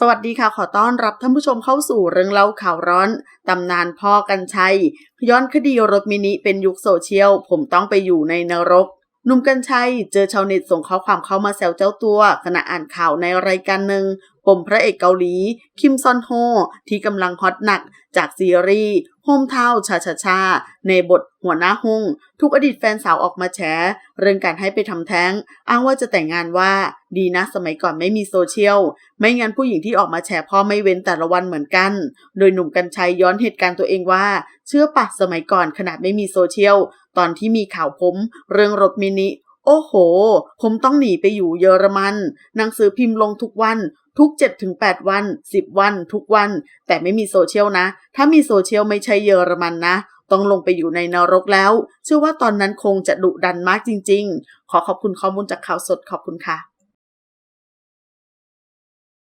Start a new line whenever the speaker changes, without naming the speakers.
สวัสดีค่ะ ขอต้อนรับท่านผู้ชมเข้าสู่เรื่องเล่าข่าวร้อน ตำนานพ่อกันชัย ย้อนคดีรถมินิเป็นยุคโซเชียล ผมต้องไปอยู่ในนรกหนุ่มกัญชัย เจอชาวเน็ตส่งข้อความเข้ามาแซวเจ้าตัว ขณะอ่านข่าวในรายการหนึ่ง ปมพระเอกเกาหลี คิมซอนโฮ ที่กำลังฮอตหนักจากซีรีส์โฮมเทาชาชาชา ในบทหัวหน้าหงทุกอดีตแฟนสาวออกมาแฉเรื่องการให้ไปทำแท้ง อ้างว่าจะแต่งงานว่า ดีนะสมัยก่อนไม่มีโซเชียล ไม่งั้นผู้หญิงที่ออกมาแฉพ่อไม่เว้นแต่ละวันเหมือนกัน โดยหนุ่มกัญชัยย้อนเหตุการณ์ตัวเองว่า เชื่อปะสมัยก่อนขนาดไม่มีโซเชียล ตอนที่มีข่าวผมเรื่องรถมินิโอ้โห ผมต้องหนีไปอยู่เยอรมัน หนังสือพิมพ์ลงทุกวัน ทุก 7-8 วัน 10 วัน ทุกวัน แต่ไม่มีโซเชียลนะ ถ้ามีโซเชียลไม่ใช่เยอรมันนะ ต้องลงไปอยู่ในนรกแล้ว เชื่อว่าตอนนั้นคงจะดุดันมากจริง ๆ ขอขอบคุณข้อมูลจากข่าวสดขอบคุณค่ะ